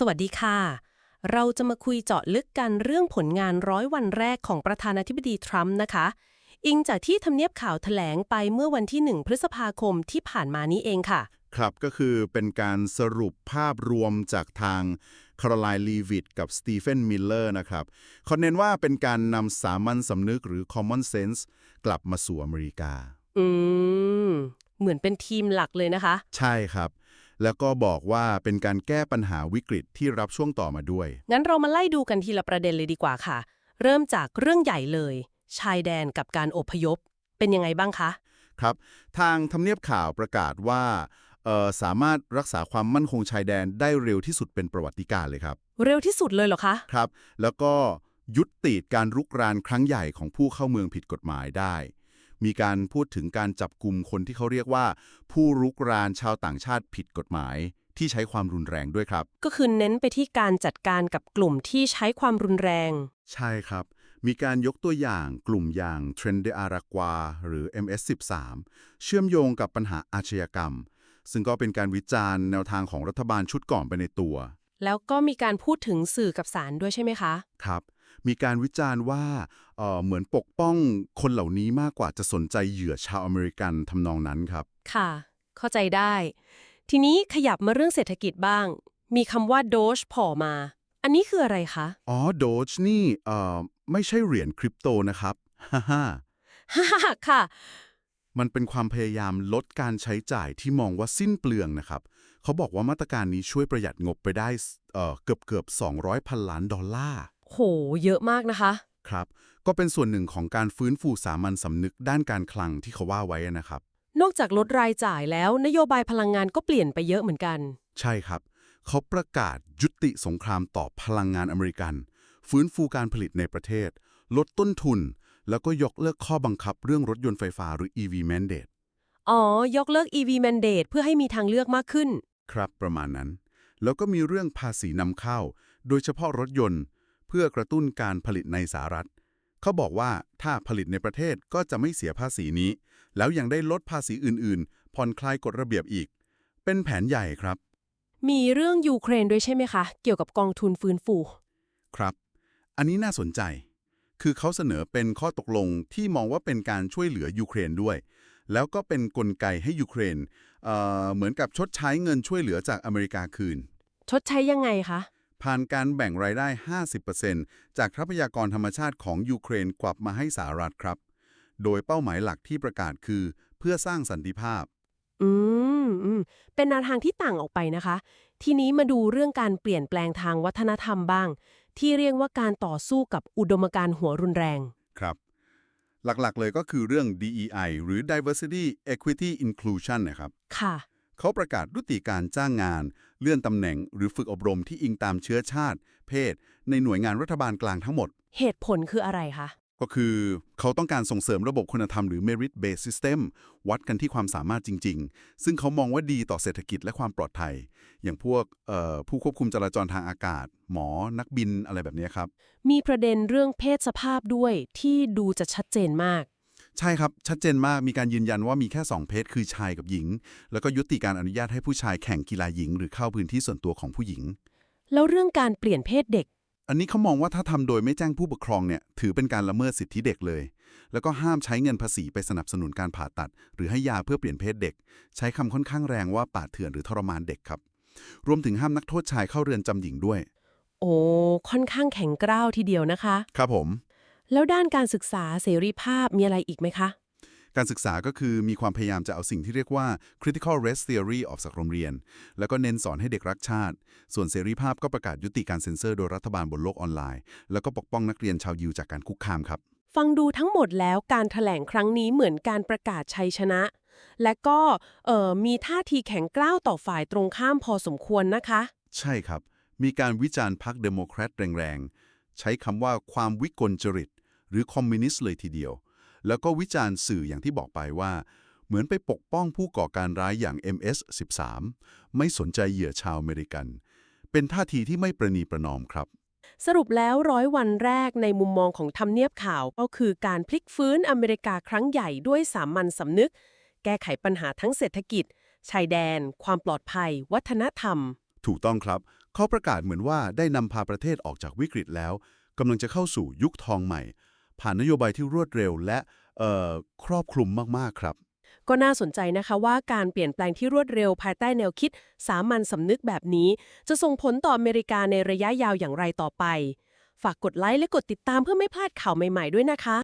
สวัสดีค่ะ เราจะมาคุยเจาะลึกกันเรื่องผลงานร้อยวันแรกของประธานาธิบดีทรัมป์นะคะ อิงจากที่ทำเนียบข่าวแถลงไปเมื่อวันที่ 1 พฤษภาคมที่ผ่านมานี้เองค่ะ ครับก็คือเป็นการสรุปภาพรวมจากทางคาร์ไลน์ลีวิตกับสตีเฟนมิลเลอร์นะครับเขาเน้นว่าเป็นการนำสามัญสำนึกหรือ common sense กลับมาสู่อเมริกา อืม เหมือนเป็นทีมหลักเลยนะคะ ใช่ครับ แล้วก็บอกว่าเป็นการแก้ปัญหาวิกฤตที่รับช่วงต่อมาด้วย งั้นเรามาไล่ดูกันทีละประเด็นเลยดีกว่าค่ะ เริ่มจากเรื่องใหญ่เลย ชายแดนกับการอพยพ เป็นยังไงบ้างคะ ครับ ทางทำเนียบข่าวประกาศว่าเอ่อสามารถรักษาความมั่นคงชายแดนได้เร็วที่สุดเป็นประวัติการณ์เลยครับ เร็วที่สุดเลยเหรอคะ ครับ แล้วก็ยุติการรุกรานครั้งใหญ่ของผู้เข้าเมืองผิดกฎหมายได้ มีการพูดถึงการจับกลุ่มคนที่เขาเรียกว่า ผู้รุกรานชาวต่างชาติผิดกฎหมายที่ใช้ความรุนแรงด้วยครับ ก็คือเน้นไปที่การจัดการกับกลุ่มที่ใช้ความรุนแรง ใช่ครับ มีการยกตัวอย่างกลุ่มอย่างเทรนเดอารากวาหรือ MS13 เชื่อมโยงกับปัญหาอาชญากรรม ซึ่งก็เป็นการวิจารณ์แนวทางของรัฐบาลชุดก่อนไปในตัว แล้วก็มีการพูดถึงสื่อกับสารด้วยใช่ไหมคะ ครับ มีการวิจารณ์ว่าเอ่อเหมือนปกป้องคนเหล่านี้มากกว่าจะสนใจเหยื่อชาวอเมริกันทำนองนั้นครับ ค่ะ เข้าใจได้ ทีนี้ขยับมาเรื่องเศรษฐกิจบ้าง มีคำว่าโดชโผล่มา อันนี้คืออะไรคะ อ๋อโดจนี่เอ่อไม่ใช่เหรียญคริปโตนะครับฮ่าฮ่าฮ่าค่ะมันเป็นความพยายามลดการใช้จ่ายที่มองว่าสิ้นเปลืองนะครับ เขาบอกว่ามาตรการนี้ช่วยประหยัดงบไปได้เอ่อเกือบเกือบ200 พันล้านดอลลาร์ โห เยอะมากนะคะ ครับ ก็เป็นส่วนหนึ่งของการฟื้นฟูสามัญสำนึกด้านการคลังที่เขาว่าไว้นะครับ นอกจากลดรายจ่ายแล้ว นโยบายพลังงานก็เปลี่ยนไปเยอะเหมือนกัน ใช่ครับ เขาประกาศยุติสงครามต่อพลังงานอเมริกัน ฟื้นฟูการผลิตในประเทศ ลดต้นทุน แล้วก็ยกเลิกข้อบังคับเรื่องรถยนต์ไฟฟ้าหรือ EV mandate อ๋อ ยกเลิก EV mandate เพื่อให้มีทางเลือกมากขึ้น ครับประมาณนั้น แล้วก็มีเรื่องภาษีนำเข้า โดยเฉพาะรถยนต์ เพื่อกระตุ้นการผลิตในสหรัฐ เขาบอกว่าถ้าผลิตในประเทศก็จะไม่เสียภาษีนี้ แล้วยังได้ลดภาษีอื่น ๆ ผ่อนคลายกฎระเบียบอีก เป็นแผนใหญ่ครับ มีเรื่องยูเครนด้วยใช่ไหมคะ เกี่ยวกับกองทุนฟื้นฟู ครับ อันนี้น่าสนใจ คือเขาเสนอเป็นข้อตกลงที่มองว่าเป็นการช่วยเหลือยูเครนด้วย แล้วก็เป็นกลไกให้ยูเครนเอ่อเหมือนกับชดใช้เงินช่วยเหลือจากอเมริกาคืน ชดใช้ยังไงคะ ผ่านการแบ่งรายได้ 50%จากทรัพยากรธรรมชาติของยูเครนกลับมาให้สหรัฐครับ โดยเป้าหมายหลักที่ประกาศคือ เพื่อสร้างสันติภาพ อืมอืม เป็นแนวทางที่ต่างออกไปนะคะ ทีนี้มาดูเรื่องการเปลี่ยนแปลงทางวัฒนธรรมบ้าง ที่เรียกว่าการต่อสู้กับอุดมการณ์หัวรุนแรง ครับ หลักๆ เลยก็คือเรื่อง DEI หรือ Diversity Equity Inclusion นะครับ ค่ะ เขาประกาศยุติการจ้างงาน เลื่อนตำแหน่งหรือฝึกอบรมที่อิงตามเชื้อชาติ เพศ ในหน่วยงานรัฐบาลกลางทั้งหมด เหตุผลคืออะไรคะ ก็คือเขาต้องการส่งเสริมระบบคุณธรรมหรือ merit based system วัดกันที่ความสามารถจริง ๆ ซึ่งเขามองว่าดีต่อเศรษฐกิจและความปลอดภัย อย่างพวกเอ่อผู้ควบคุมจราจรทางอากาศ หมอนักบินอะไรแบบนี้ครับ มีประเด็นเรื่องเพศสภาพด้วยที่ดูจะชัดเจนมาก ใช่ครับ ชัดเจนมากมีการยืนยันว่ามีแค่ 2 เพศคือชายกับหญิง แล้วก็ยุติการอนุญาตให้ผู้ชายแข่งกีฬาหญิง หรือเข้าพื้นที่ส่วนตัวของผู้หญิง แล้วเรื่องการเปลี่ยนเพศเด็ก อันนี้เขามองว่าถ้าทำโดยไม่แจ้งผู้ปกครองเนี่ยถือเป็นการละเมิดสิทธิเด็กเลย แล้วก็ห้ามใช้เงินภาษีไปสนับสนุนการผ่าตัด หรือให้ยาเพื่อเปลี่ยนเพศเด็ก ใช้คำค่อนข้างแรงว่าป่าดเถื่อนหรือทรมานเด็กครับ รวมถึงห้ามนักโทษชายเข้าเรือนจำหญิงด้วย โอ้ค่อนข้างแข็งกร้าวทีเดียวนะคะ ครับผม แล้วด้านการศึกษาเสรีภาพมีอะไรอีกไหมคะ การศึกษาก็คือมีความพยายามจะเอาสิ่งที่เรียกว่า critical race theory ออกจากโรงเรียน แล้วก็เน้นสอนให้เด็กรักชาติ ส่วนเสรีภาพก็ประกาศยุติการเซ็นเซอร์โดยรัฐบาลบนโลกออนไลน์ แล้วก็ปกป้องนักเรียนชาวยิวจากการคุกคามครับ ฟังดูทั้งหมดแล้วการถแถลงครั้งนี้เหมือนการประกาศชัยชนะ และก็เอ่อมีท่าทีแข็งกร้าวต่อฝ่ายตรงข้ามพอสมควรนะคะ ใช่ครับ มีการวิจารณ์พรรคเดโมแครตแรงๆใช้คำว่าความวิกลจริต หรือคอมมิวนิสต์เลยทีเดียว แล้วก็วิจารณ์สื่ออย่างที่บอกไปว่า เหมือนไปปกป้องผู้ก่อการร้ายอย่าง MS-13 ไม่สนใจเหยื่อชาวอเมริกัน เป็นท่าทีที่ไม่ประนีประนอมครับสรุปแล้วร้อยวันแรกในมุมมองของทำเนียบข่าวก็คือการพลิกฟื้นอเมริกาครั้งใหญ่ด้วยสามัญสำนึก แก้ไขปัญหาทั้งเศรษฐกิจ ชายแดน ความปลอดภัย วัฒนธรรม ถูกต้องครับ เขาประกาศเหมือนว่าได้นำพาประเทศออกจากวิกฤตแล้วกำลังจะเข้าสู่ยุคทองใหม่ ผ่านนโยบายที่รวดเร็วและครอบคลุมมาก ๆ ครับ ก็น่าสนใจนะคะว่าการเปลี่ยนแปลงที่รวดเร็วภายใต้แนวคิด สามัญสำนึกแบบนี้ จะส่งผลต่ออเมริกาในระยะยาวอย่างไรต่อไป ฝากกดไลค์และกดติดตามเพื่อไม่พลาดข่าวใหม่ ๆ ด้วยนะคะ